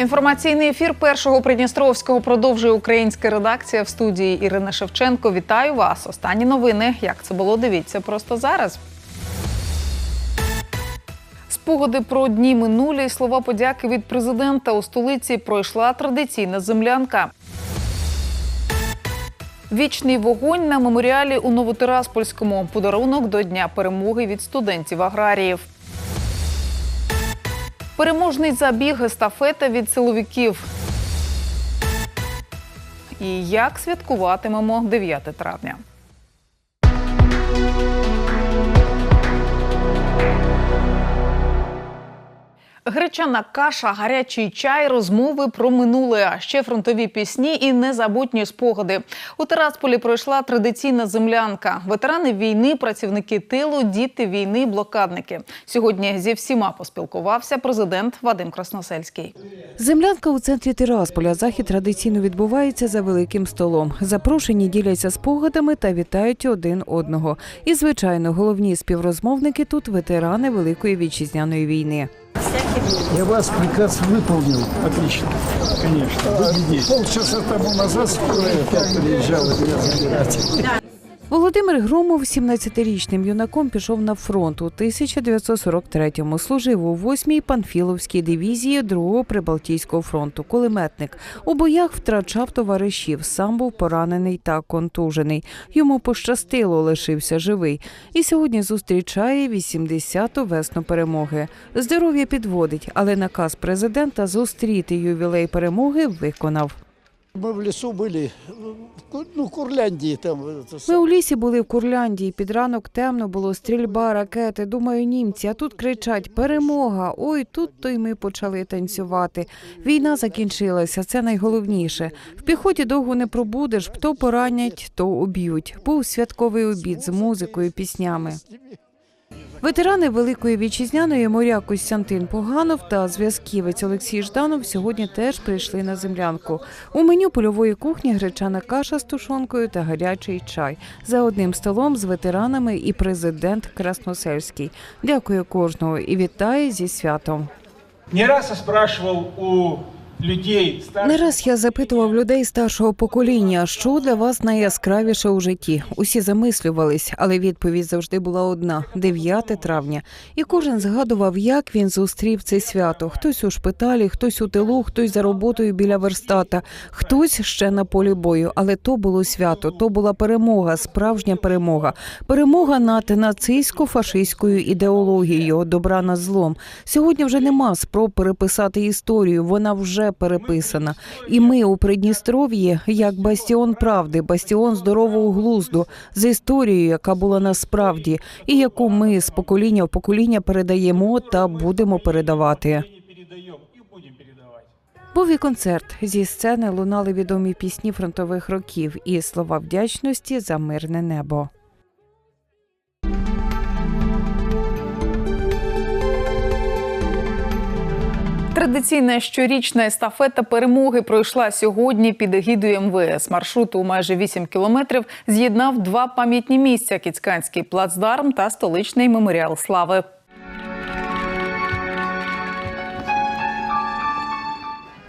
Інформаційний ефір першого Придністровського продовжує українська редакція в студії Ірина Шевченко. Вітаю вас. Останні новини. Як це було? Дивіться просто зараз. Спогади про дні минулі і слова подяки від президента у столиці пройшла традиційна землянка. Вічний вогонь на меморіалі у Новотираспольському. Подарунок до Дня перемоги від студентів аграріїв. Переможний забіг естафета від силовиків. І як святкуватимемо 9 травня. Гречана каша, гарячий чай, розмови про минуле, а ще фронтові пісні і незабутні спогади. У Терасполі пройшла традиційна землянка. Ветерани війни, працівники тилу, діти війни, блокадники. Сьогодні зі всіма поспілкувався президент Вадим Красносельський. Землянка у центрі Тирасполя. Захід традиційно відбувається за великим столом. Запрошені діляться спогадами та вітають один одного. І, звичайно, головні співрозмовники тут ветерани Великої вітчизняної війни. Я вас приказ выполнил. Отлично. Конечно. Добрый день. Полчаса тому назад скорая я приезжала меня забирать. Володимир Громов 17-річним юнаком пішов на фронт у 1943-му. Служив у 8-й Панфіловській дивізії 2-го Прибалтійського фронту. Кулеметник у боях втрачав товаришів. Сам був поранений та контужений. Йому пощастило, лишився живий. І сьогодні зустрічає 80-ту весну перемоги. Здоров'я підводить, але наказ президента зустріти ювілей перемоги виконав. Мы в лесу были, ну, в Курляндии там. это Ми самое. у лісі були в Курляндії. Під ранок темно було стрільба, ракети. Думаю, німці. А тут кричать Перемога! Ой, тут то й ми почали танцювати. Війна закінчилася. Це найголовніше. В піхоті довго не пробудеш. То поранять, то уб'ють. Був святковий обід з музикою, піснями. Ветерани Великої вітчизняної моряк Костянтин Поганов та зв'язківець Олексій Жданов сьогодні теж прийшли на землянку. У меню польової кухні гречана каша з тушонкою та гарячий чай. За одним столом з ветеранами і президент Красносельський. Дякую кожного і вітає зі святом. Не раз я спрашивал у людей Не раз я запитував людей старшого покоління, що для вас найяскравіше у житті. Усі замислювались, але відповідь завжди була одна: 9 травня. І кожен згадував, як він зустрів це свято. Хтось у шпиталі, хтось у тилу, хтось за роботою біля верстата, хтось ще на полі бою. Але то було свято, то була перемога, справжня перемога. Перемога над нацистсько-фашистською ідеологією, добра над злом. Сьогодні вже нема спроб переписати історію. Вона вже переписана. І ми у Придністров'ї як бастіон правди, бастіон здорового глузду з історією, яка була насправді, і яку ми з покоління в покоління передаємо та будемо передавати. Був і концерт. Зі сцени лунали відомі пісні фронтових років і слова вдячності за мирне небо. Традиційна щорічна естафета перемоги пройшла сьогодні під егідою МВС. Маршрут у майже 8 кілометрів з'єднав два пам'ятні місця: Кіцьканський плацдарм та столичний меморіал слави.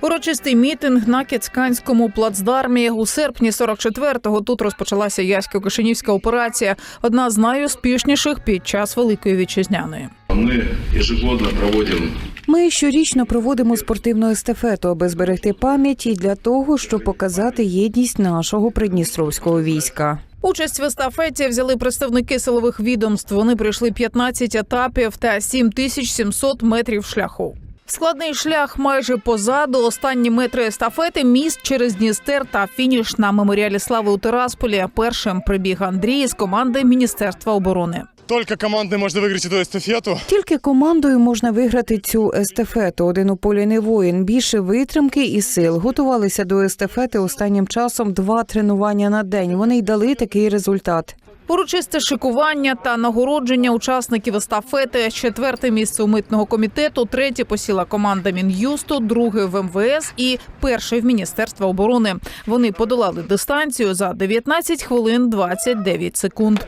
Урочистий мітинг на Кіцканському плацдармі у серпні 44-го тут розпочалася Ясько-Кишинівська операція, одна з найуспішніших під час Великої вітчизняної. Мы ежегодно проводим Ми щорічно проводимо спортивну естафету, аби зберегти пам'ять і для того, щоб показати єдність нашого придністровського війська. Участь в естафеті взяли представники силових відомств. Вони пройшли 15 етапів та 7700 метрів шляху. Складний шлях майже позаду. Останні метри естафети, міст через Дністер та фініш на меморіалі слави у Тирасполі. Першим прибіг Андрій з команди Міністерства оборони. Только командой можно выиграть эту эстафету. Тільки командою можна виграти цю естафету. Один у полі не воїн. Більше витримки і сил. Готувалися до естафети останнім часом два тренування на день. Вони й дали такий результат. Урочисте шикування та нагородження учасників естафети. Четверте місце у митного комітету, третє посіла команда Мін'юсту, друге в МВС і перше в Міністерства оборони. Вони подолали дистанцію за 19 хвилин 29 секунд.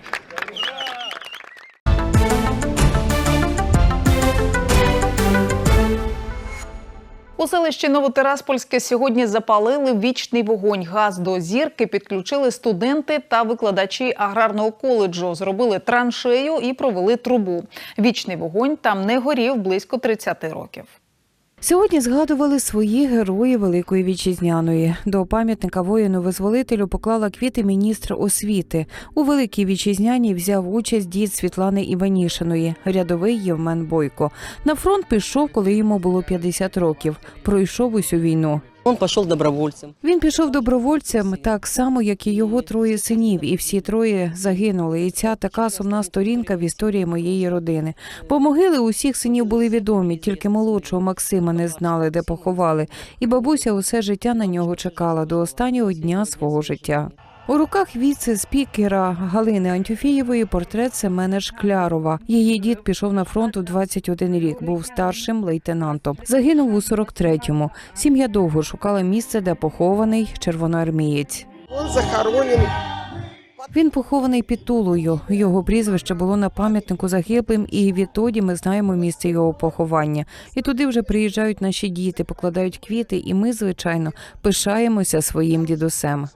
У селищі Новотираспольське сьогодні запалили вічний вогонь. Газ до зірки підключили студенти та викладачі аграрного коледжу. Зробили траншею і провели трубу. Вічний вогонь там не горів близько 30 років. Сьогодні згадували свої герої Великої Вітчизняної. До пам'ятника воїну-визволителю поклала квіти міністр освіти. У Великій Вітчизняній взяв участь дід Світлани Іванішиної, рядовий Євмен Бойко. На фронт пішов, коли йому було 50 років. Пройшов усю війну. Он пішов добровольцем. Він пішов добровольцем так само, як і його троє синів, і всі троє загинули. І ця така сумна сторінка в історії моєї родини. Бо могили усіх синів були відомі, тільки молодшого Максима не знали, де поховали. І бабуся усе життя на нього чекала до останнього дня свого життя. У руках віце-спікера Галини Антюфієвої портрет Семена Шклярова. Її дід пішов на фронт у 21 рік, був старшим лейтенантом. Загинув у 43-му. Сім'я довго шукала місце, де похований червоноармієць. Він похований під Тулою. Його прізвище було на пам'ятнику загиблим, і відтоді ми знаємо місце його поховання. І туди вже приїжджають наші діти, покладають квіти, і ми, звичайно, пишаємося своїм дідусем.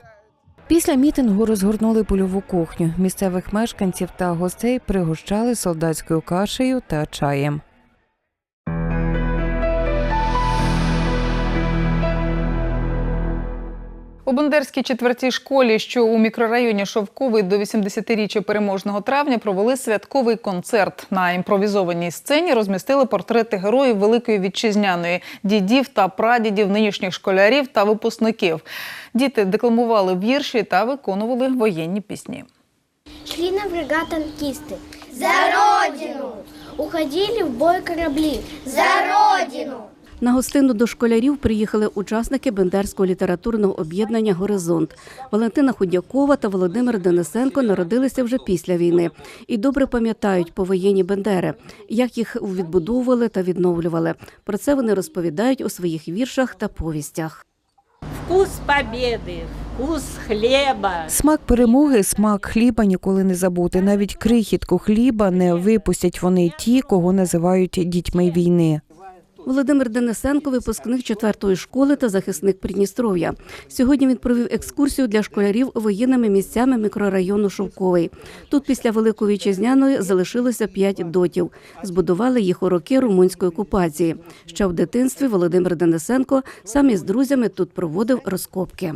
Після мітингу розгорнули польову кухню. Місцевих мешканців та гостей пригощали солдатською кашею та чаєм. У Бендерській четвертій школі, що у мікрорайоні Шовковий до 80-річчя переможного травня провели святковий концерт. На імпровізованій сцені розмістили портрети героїв Великої вітчизняної, дідів та прадідів нинішніх школярів та випускників. Діти декламували вірші та виконували воєнні пісні. Шли на врага танкисты. За Родину! Уходили в бой корабли. За Родину! На гостину до школярів приїхали учасники Бендерського літературного об'єднання Горизонт. Валентина Худякова та Володимир Денисенко народилися вже після війни і добре пам'ятають повоєнні Бендери, як їх відбудовували та відновлювали. Про це вони розповідають у своїх віршах та повістях. Вкус победы, вкус хлеба. Смак перемоги, смак хліба ніколи не забути. Навіть крихітку хліба не випустять вони ті, кого називають дітьми війни. Володимир Денисенко, випускник четвертої школи та захисник Придністров'я. Сьогодні він провів екскурсію для школярів воєнними місцями мікрорайону Шовковий. Тут після Великої Вітчизняної залишилося п'ять дотів. Збудували їх у роки румунської окупації. Ще в дитинстві Володимир Денисенко сам із друзями тут проводив розкопки.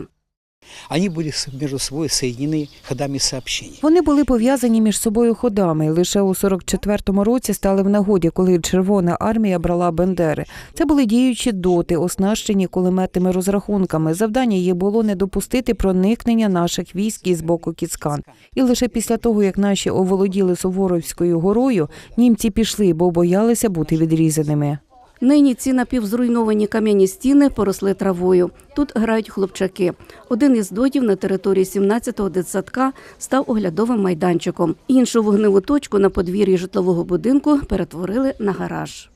Они были с- между собой соединены ходами сообщений. Вони були пов'язані між собою ходами. Лише у 44-му році стали в нагоді, коли Червона армія брала Бендери. Це були діючі доти, оснащені кулеметними розрахунками. Завдання їх було не допустити проникнення наших військ із боку Кіцкан. І лише після того, як наші оволоділи Суворовською горою, німці пішли, бо боялися бути відрізаними. Нині ці напівзруйновані кам'яні стіни поросли травою. Тут грають хлопчаки. Один із дотів на території 17-го дитсадка став оглядовим майданчиком. Іншу вогневу точку на подвір'ї житлового будинку перетворили на гараж.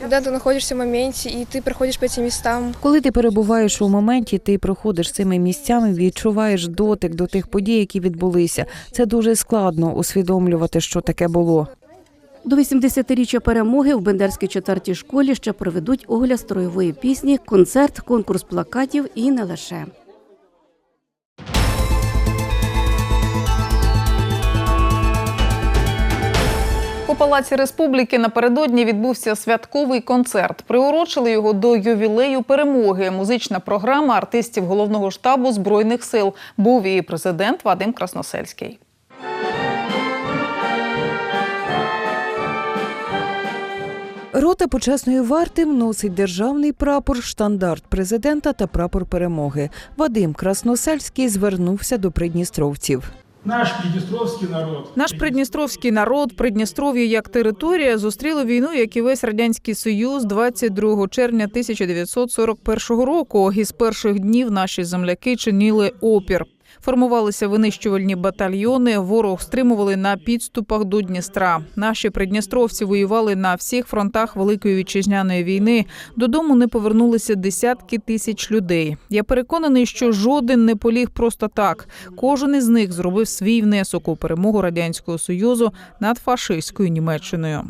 Когда ты находишься в моменте, и ты проходишь по этим местам, Коли ти перебуваєш у моменті, ти проходиш цими місцями, відчуваєш дотик до тих подій, які відбулися. Це дуже складно усвідомлювати, що таке було. До 80-річчя перемоги в Бендерській четвертій школі ще проведуть огляд строєвої пісні, концерт, конкурс плакатів і не лише. У Палаці Республіки напередодні відбувся святковий концерт. Приурочили його до ювілею перемоги. Музична програма артистів головного штабу збройних сил. Був і президент Вадим Красносельський. Рота почесної варти вносить державний прапор, штандарт президента та прапор перемоги. Вадим Красносельський звернувся до придністровців. Наш приднестровский народ. Наш придністровський народ, Придністров'я як територія, зустріли війну, як і весь радянський союз, 22 червня 1941 року. Із перших днів наші земляки чинили опір. Формувалися винищувальні батальйони. Ворог стримували на підступах до Дністра. Наші придністровці воювали на всіх фронтах Великої вітчизняної війни. Додому не повернулися десятки тисяч людей. Я переконаний, що жоден не поліг просто так. Кожен із них зробив свій внесок у перемогу радянського союзу над фашистською Німеччиною.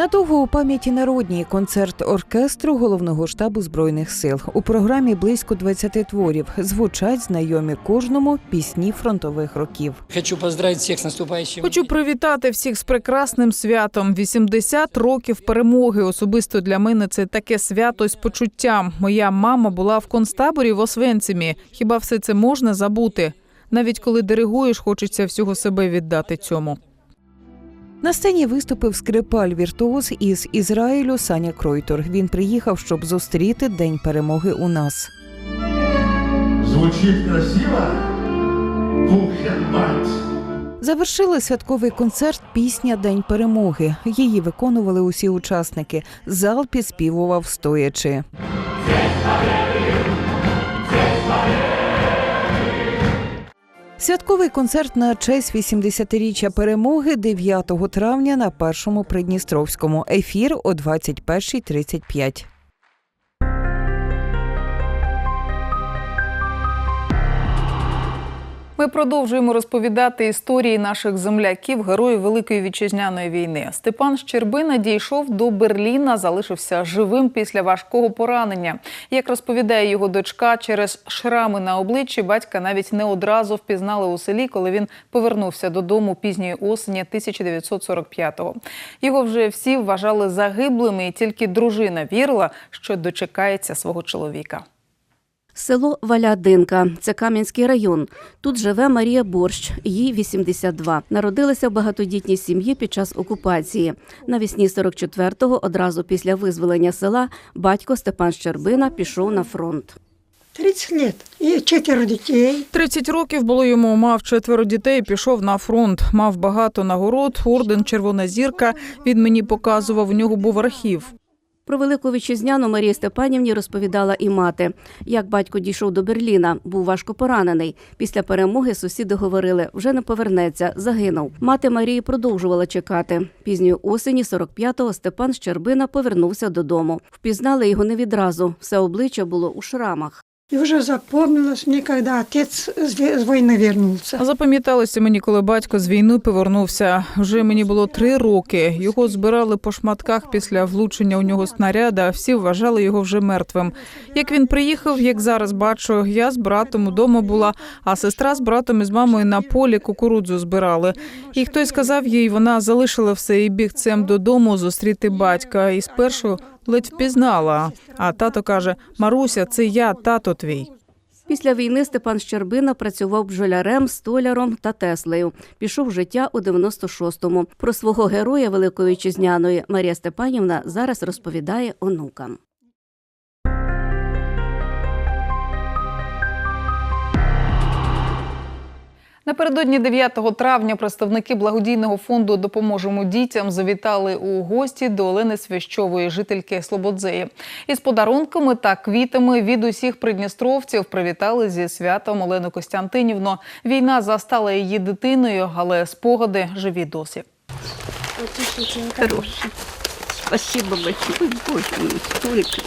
Надовго у пам'яті народній концерт оркестру головного штабу збройних сил. У програмі близько 20 творів звучать знайомі кожному пісні фронтових років. Хочу поздравить всех с наступающим. Хочу привітати всіх з прекрасним святом. 80 років перемоги. Особисто для мене це таке свято з почуттям. Моя мама була в концтаборі в Освенцимі. Хіба все це можна забути? Навіть коли диригуєш, хочеться всього себе віддати цьому. На сцені виступив скрипаль віртуоз із Ізраїлю Саня Кройтор. Він приїхав, щоб зустріти День перемоги у нас. Звучит красиво? Завершили святковий концерт пісня День перемоги. Її виконували усі учасники. Зал підспівував стоячи. Святковий концерт на честь 80-річчя перемоги 9 травня на першому Придністровському. Ефір о 21.35. Ми продовжуємо розповідати історії наших земляків, героїв Великої вітчизняної війни. Степан Щербина дійшов до Берліна, залишився живим після важкого поранення. Як розповідає його дочка, через шрами на обличчі батька навіть не одразу впізнали у селі, коли він повернувся додому пізньої осені 1945-го. Його вже всі вважали загиблим, і тільки дружина вірила, що дочекається свого чоловіка. Село Валядинка це Кам'янський район. Тут живе Марія Борщ, їй 82. Народилася в багатодітній сім'ї під час окупації. Навесні 44-го, одразу після визволення села, батько Степан Щербина пішов на фронт. 30 лет і четверо дітей. 30 років було йому. Мав четверо дітей. Пішов на фронт. Мав багато нагород. Орден Червона зірка. Він мені показував. У нього був архів. Про велику вітчизняну Марії Степанівні розповідала і мати. Як батько дійшов до Берліна, був важко поранений. Після перемоги сусіди говорили, вже не повернеться, загинув. Мати Марії продовжувала чекати. Пізньої осені 45-го Степан Щербина повернувся додому. Впізнали його не відразу. Все обличчя було у шрамах. І вже запомнилось мені, коли отець з ві- війни вернувся. Запам'яталося мені, коли батько з війни повернувся. Вже мені було три роки. Його збирали по шматках після влучення у нього снаряда. Всі вважали його вже мертвим. Як він приїхав, як зараз бачу, я з братом удома була, а сестра з братом і з мамою на полі кукурудзу збирали. І хтось сказав їй, вона залишила все і бігцем додому зустріти батька. І спершу ледь впізнала. А тато каже: Маруся, це я, тато твій. Після війни Степан Щербина працював бджолярем, столяром та Теслею. Пішов в життя у 96-му. Про свого героя Великої Вітчизняної Марія Степанівна зараз розповідає онукам. Напередодні 9 травня представники благодійного фонду Допоможемо дітям завітали у гості до Олени Свящової, жительки Слободзеї. Із подарунками та квітами від усіх придністровців привітали зі святом Олену Костянтинівну. Війна застала її дитиною, але спогади живі досі. Хороший. Спасибо большое, Боже столько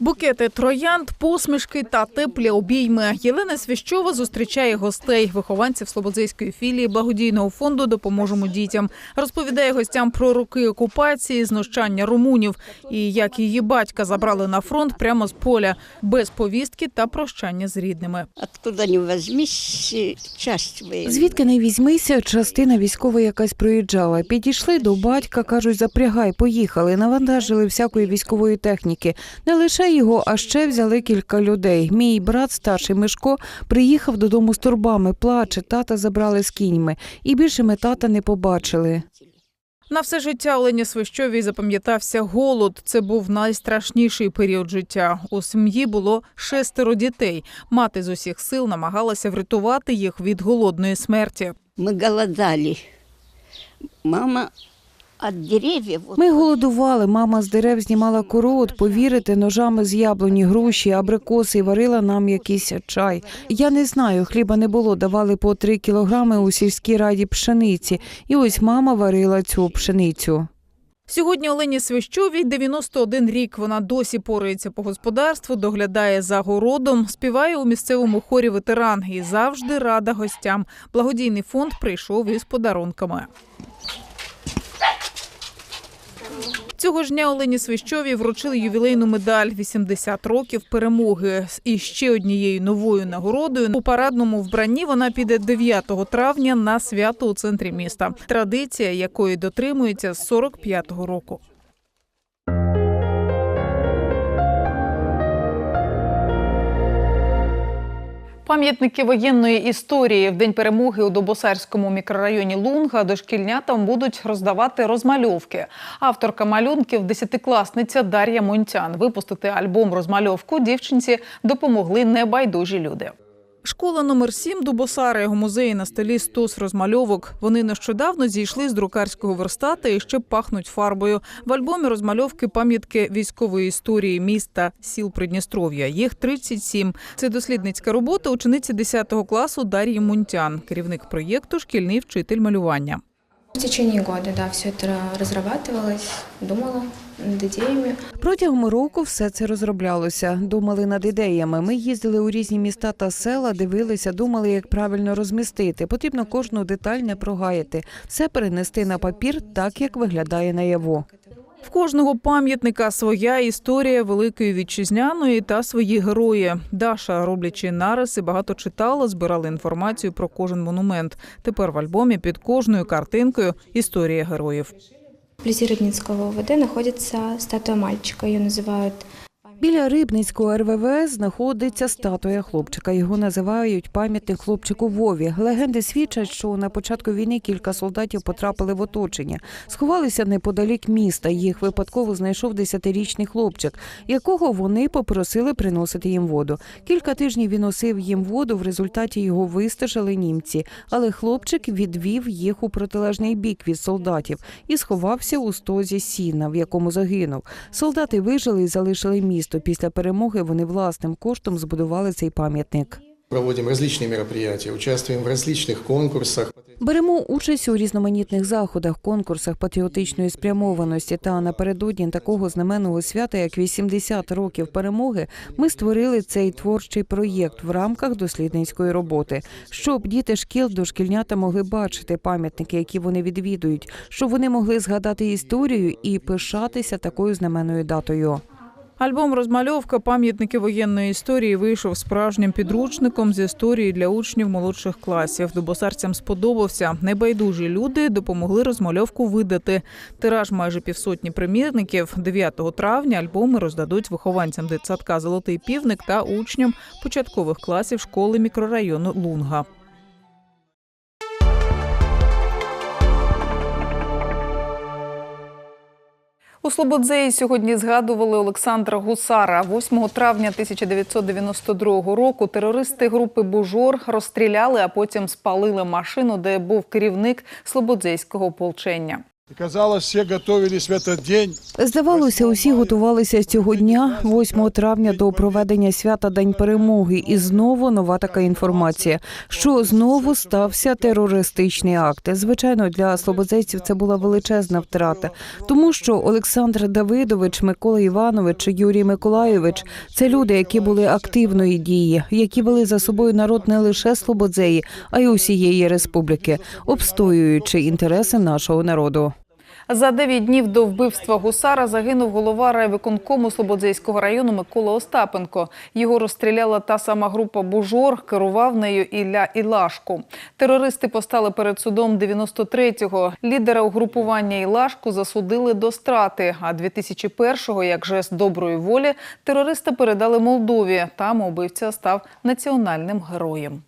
Букети троянд, посмішки та теплі обійми. Єлена Свящова зустрічає гостей, вихованців Слободзейської філії благодійного фонду Допоможемо дітям. Розповідає гостям про роки окупації, знущання румунів і як її батька забрали на фронт прямо з поля, без повістки та прощання з рідними. Откуда не возьмись, часть. Звідки не візьмися, частина військова якась проїжджала. Підійшли до батька, кажуть, запрягай, поїхали. Навантажили всякої військової техніки. Не лише його, а ще взяли кілька людей. Мій брат, старший Мишко, приїхав додому з турбами, плаче, тата забрали з кіньми. І більше ми тата не побачили. На все життя Олені Свищовій запам'ятався голод. Це був найстрашніший період життя. У сім'ї було шестеро дітей. Мати з усіх сил намагалася врятувати їх від голодної смерті. Мы голодали. Мама Ми голодували. Мама з дерев знімала кору, от повірите, ножами з яблуні, груші, абрикоси і варила нам якийсь чай. Я не знаю, хліба не було. Давали по три кілограми у сільській раді пшениці. І ось мама варила цю пшеницю. Сьогодні Олені Свищовій 91 рік. Вона досі порається по господарству, доглядає за городом, співає у місцевому хорі ветеран і завжди рада гостям. Благодійний фонд прийшов із подарунками. Цього ж дня Олені Свищові вручили ювілейну медаль 80 років перемоги. І ще однією новою нагородою у парадному вбранні вона піде 9 травня на свято у центрі міста. Традиція, якої дотримується з 45-го року. Пам'ятники воєнної історії в день перемоги у Добосарському мікрорайоні Лунга дошкільнятам будуть роздавати розмальовки. Авторка малюнків, десятикласниця Дар'я Монтян. Випустити альбом розмальовку дівчинці допомогли небайдужі люди. Школа номер 7 Дубосара, його музеї на столі стос розмальовок. Вони нещодавно зійшли з друкарського верстата і ще пахнуть фарбою. В альбомі розмальовки пам'ятки військової історії міста сіл Придністров'я. Їх 37. Це дослідницька робота учениці 10 класу Дар'ї Мунтян, керівник проєкту Шкільний вчитель малювання. В течение года, да, все это разрабатывалось, думала над идеями. Протягом року все це розроблялося. Думали над ідеями. Ми їздили у різні міста та села, дивилися, думали, як правильно розмістити. Потрібно кожну деталь не прогаяти, все перенести на папір так, як виглядає наяву. В кожного пам'ятника своя історія великої вітчизняної та свої герої. Даша, роблячи нариси, багато читала, збирала інформацію про кожен монумент. Тепер в альбомі під кожною картинкою історія героїв. Вблизи Рыбницкого ОВД находится статуя мальчика. Ее называют Біля Рибницького РВВ знаходиться статуя хлопчика. Його називають пам'ятник хлопчику Вові. Легенди свідчать, що на початку війни кілька солдатів потрапили в оточення, сховалися неподалік міста. Їх випадково знайшов десятирічний хлопчик, якого вони попросили приносити їм воду. Кілька тижнів він носив їм воду. В результаті його вистежили німці, але хлопчик відвів їх у протилежний бік від солдатів і сховався у стозі сіна, в якому загинув. Солдати вижили і залишили місто. Після перемоги вони власним коштом збудували цей пам'ятник. Проводим различные мероприятия, участвуем в различных конкурсах. Беремо участь у різноманітних заходах, конкурсах патріотичної спрямованості. Та напередодні такого знаменного свята, як 80 років перемоги, ми створили цей творчий проєкт в рамках дослідницької роботи, щоб діти шкіл дошкільнята могли бачити пам'ятники, які вони відвідують, щоб вони могли згадати історію і пишатися такою знаменною датою. Альбом розмальовка пам'ятники воєнної історії вийшов справжнім підручником з історії для учнів молодших класів. Дубосарцям сподобався. Небайдужі люди допомогли розмальовку видати. Тираж майже півсотні примірників. 9 травня альбоми роздадуть вихованцям дитсадка Золотий півник та учням початкових класів школи мікрорайону Лунга. У Слободзеї сьогодні згадували Олександра Гусара. 8 травня 1992 року терористи групи Бужор розстріляли, а потім спалили машину, де був керівник Слободзейського ополчення. Казалось, все готовились в этот день. Здавалося, усі готувалися цього дня, 8 травня, до проведення свята День перемоги. І знову нова така інформація, що знову стався терористичний акт. Звичайно, для слободзейців це була величезна втрата, тому що Олександр Давидович, Микола Іванович, Юрій Миколайович це люди, які були активної дії, які вели за собою народ не лише Слободзеї, а й усієї республіки, обстоюючи інтереси нашого народу. За 9 днів до вбивства гусара загинув голова райвиконкому Слободзейського району Микола Остапенко. Його розстріляла та сама група Бужор, керував нею Ілля Ілашко. Терористи постали перед судом 93-го. Лідера угрупування Ілашку засудили до страти, а 2001-го, як жест доброї волі, терористи передали Молдові. Там убивця став національним героєм.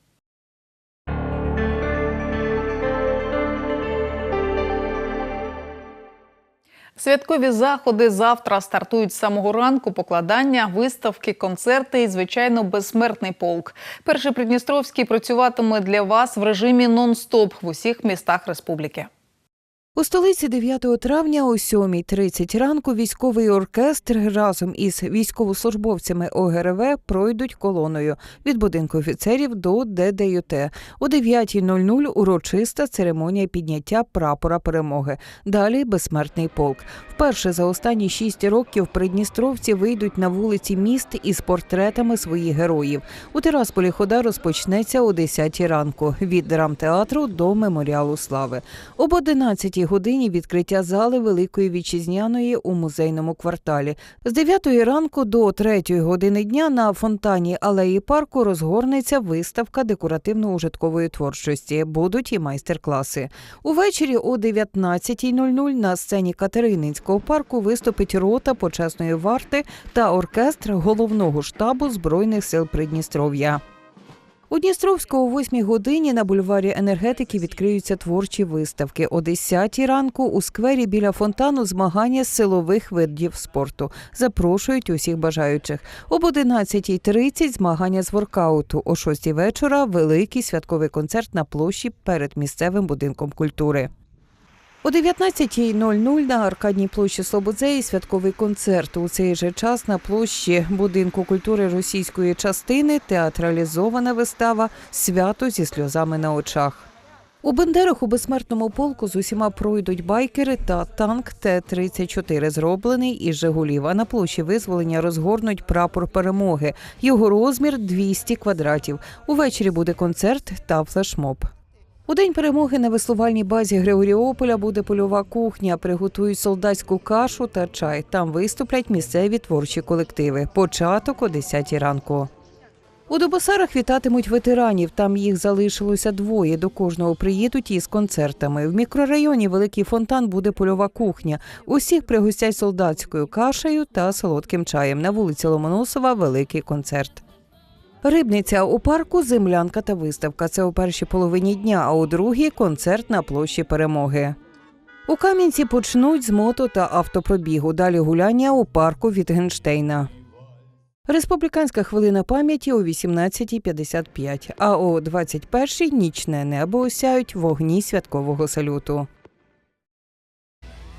Святкові заходи завтра стартують з самого ранку. Покладання, виставки, концерти і, звичайно, безсмертний полк. Перший Придністровський працюватиме для вас в режимі нон-стоп в усіх містах республіки. У столиці 9 травня о 7.30 ранку військовий оркестр разом із військовослужбовцями ОГРВ пройдуть колоною від будинку офіцерів до ДДЮТ. О 9.00 урочиста церемонія підняття прапора перемоги. Далі безсмертний полк. Вперше за останні шість років придністровці вийдуть на вулиці міст із портретами своїх героїв. У Тирасполі хода розпочнеться о 10 ранку від драмтеатру до меморіалу слави. Об 11 годині відкриття зали Великої вітчизняної у музейному кварталі. З 9 ранку до 3 години дня на фонтані алеї парку розгорнеться виставка декоративно-ужиткової творчості. Будуть і майстер-класи. Увечері о 19.00 на сцені Катерининського парку виступить рота почесної варти та оркестр головного штабу збройних сил Придністров'я. У Дністровську о 8 годині на бульварі енергетики відкриються творчі виставки. О 10 ранку у сквері біля фонтану змагання з силових видів спорту. Запрошують усіх бажаючих. Об 11.30 змагання з воркауту. О 6 вечора великий святковий концерт на площі перед місцевим будинком культури. О 19.00 на аркадній площі Слободзеї святковий концерт. У цей же час на площі будинку культури російської частини театралізована вистава Свято зі сльозами на очах. У Бендерах у безсмертному полку з усіма пройдуть байкери та танк Т-34, зроблений із Жигулів. А на площі визволення розгорнуть прапор перемоги. Його розмір 200 квадратів. Увечері буде концерт та флешмоб. У день перемоги на веслувальній базі Григоріополя буде польова кухня. Приготують солдатську кашу та чай. Там виступлять місцеві творчі колективи. Початок о 10 ранку. У Дубосарах вітатимуть ветеранів. Там їх залишилося двоє. До кожного приїдуть із концертами. В мікрорайоні Великий Фонтан буде польова кухня. Усіх пригостять солдатською кашею та солодким чаєм. На вулиці Ломоносова великий концерт. Рибниця у парку, землянка та виставка. Це у першій половині дня, а у другій концерт на площі перемоги. У Кам'янці почнуть з мото та автопробігу. Далі гуляння у парку Вітгенштейна. Республіканська хвилина пам'яті о 18.55, а о 21.00 нічне небо осяють вогні святкового салюту.